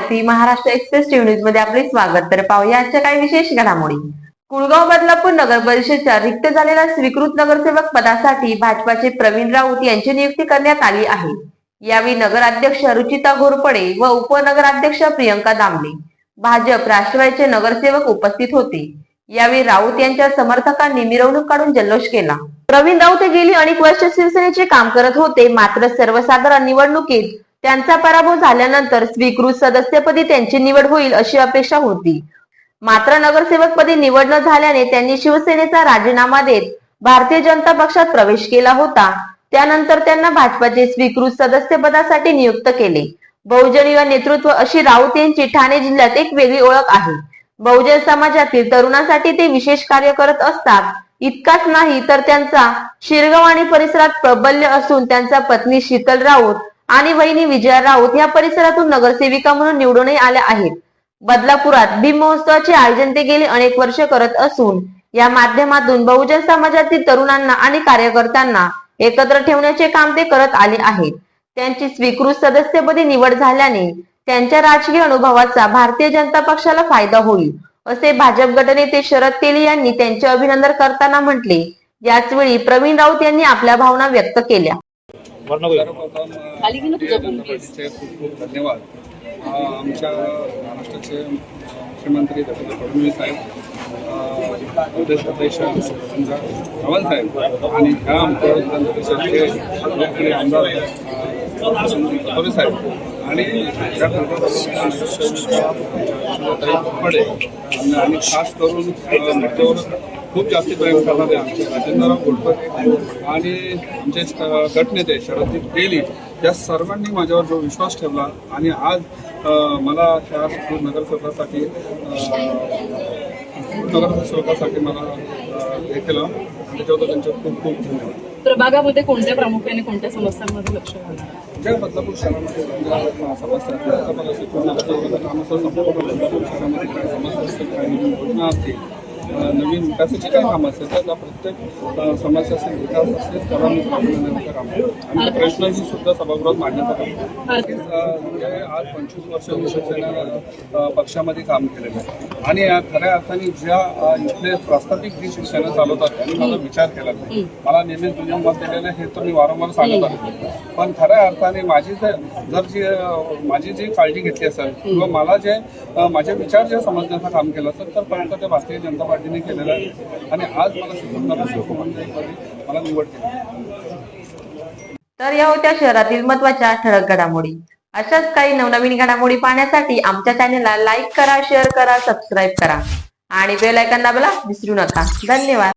Maharashtra express TV न्यूजमध्ये आपले स्वागत. तर पाहूया आजच्या काही विशेष घडामोडी. कुळगाव बदलापूर नगर परिषदच्या रिक्त झालेल्या स्वीकृत नगरसेवक पदासाठी भाजपाचे प्रवीण राऊत यांची नियुक्ती करण्यात आली आहे. यावेळी नगराध्यक्ष रुचिता घोरपडे व उपनगराध्यक्ष प्रियंका दामले भाजप राष्ट्रवादीचे नगरसेवक उपस्थित होते. यावेळी राऊत यांच्या समर्थकांनी मिरवणूक काढून जल्लोष केला. प्रवीण राऊत हे गेली अनेक वर्ष शिवसेनेचे काम करत होते मात्र सर्वसाधारण निवडणुकीत त्यांचा पराभव झाल्यानंतर स्वीकृत सदस्यपदी त्यांची निवड होईल अशी अपेक्षा होती. मात्र नगरसेवकपदी निवड न झाल्याने त्यांनी शिवसेनेचा राजीनामा देत भारतीय जनता पक्षात प्रवेश केला होता. त्यानंतर त्यांना भाजपाचे स्वीकृत सदस्यपदासाठी नियुक्त केले. बहुजन युवा नेतृत्व अशी राऊत यांची ठाणे जिल्ह्यात एक वेगळी ओळख आहे. बहुजन समाजातील तरुणांसाठी ते विशेष कार्य करत असतात. इतकाच नाही तर त्यांचा शिरगाव आणि परिसरात प्रबल्य असून त्यांचा पत्नी शीतल राऊत आणि वहिनी विजया राऊत या परिसरातून नगरसेविका म्हणून निवडूनही आल्या आहेत. बदलापुरात भीम महोत्सवाचे आयोजन ते गेली अनेक वर्ष करत असून या माध्यमातून बहुजन समाजातील तरुणांना आणि कार्यकर्त्यांना एकत्र ठेवण्याचे काम ते करत आले आहेत. त्यांची स्वीकृत सदस्यपदी निवड झाल्याने त्यांच्या राजकीय अनुभवाचा भारतीय जनता पक्षाला फायदा होईल असे भाजप गटनेते शरद तेली यांनी त्यांचे अभिनंदन करताना म्हटले. याचवेळी प्रवीण राऊत यांनी आपल्या भावना व्यक्त केल्या. खूप खूप धन्यवाद. आमच्या महाराष्ट्राचे मुख्यमंत्री देवेंद्र फडणवीस साहेब अ, प्रदेश अध्यक्ष सुरेंद्र चव्हाण साहेब आणि ह्या आमच्या विधान परिषदेचे लोकप्रिय आमदार पटोले साहेब. आणि या पडे आणि खास करून मुद्द्यावर खूप जास्त प्रेम करणारे आमचे राजेंद्रराव घोडपरे आणि आमचे गटनेते शरददीप तेली या सर्वांनी माझ्यावर जो विश्वास ठेवला आणि आज मला सुखरूप नगरसेवकासाठी नगरसेवकासाठी मला हे केलं. त्याच्याबद्दल त्यांचे खूप खूप धन्यवाद. प्रभागामध्ये कोणत्या प्रामुख्याने कोणत्या समस्यांमध्ये लक्ष ज्या बदलापूर शहरामध्ये समस्या असतील आता मला सुखरूप नगरसेवकाचं कामाचं संपूर्ण बदलापूर शहरामध्ये काय समस्या असतील काही नवीन योजना असतील अ, नवीन विकासाची काय कामं असतील तर त्या प्रत्येक समस्या असेल विकास असेल त्याला मी काम आणि ते प्रश्नही सुद्धा सभागृहात मांडण्यात काम म्हणजे आज पंचवीस वर्ष शिवसेना पक्षामध्ये काम केलेलं आहे. आणि या खऱ्या अर्थाने ज्या इथले प्रास्ताविक जी शिवसेना चालवतात त्यांनी माझा विचार केला. नाही मला नेहमीच दुनिया मत दिलेलं हे तर मी वारंवार सांगत आहे पण खऱ्या अर्थाने माझी जर जर जी माझी जी काळजी घेतली असेल किंवा मला जे माझे विचार जे समजण्याचं काम केलं असेल तर पर्यंत ते भारतीय जनता पार्टीने केलेलं आहे. आणि आज मला सिद्धूंना मला निवड केली. तर या होत्या शहरातील महत्त्वाच्या ठळक घडामोडी. अशाच काही नवनवीन घडामोडी पाहण्यासाठी आमच्या चॅनलला लाईक करा शेअर करा सबस्क्राईब करा. आणि बेल आयकॉन दाबायला विसरू नका. धन्यवाद.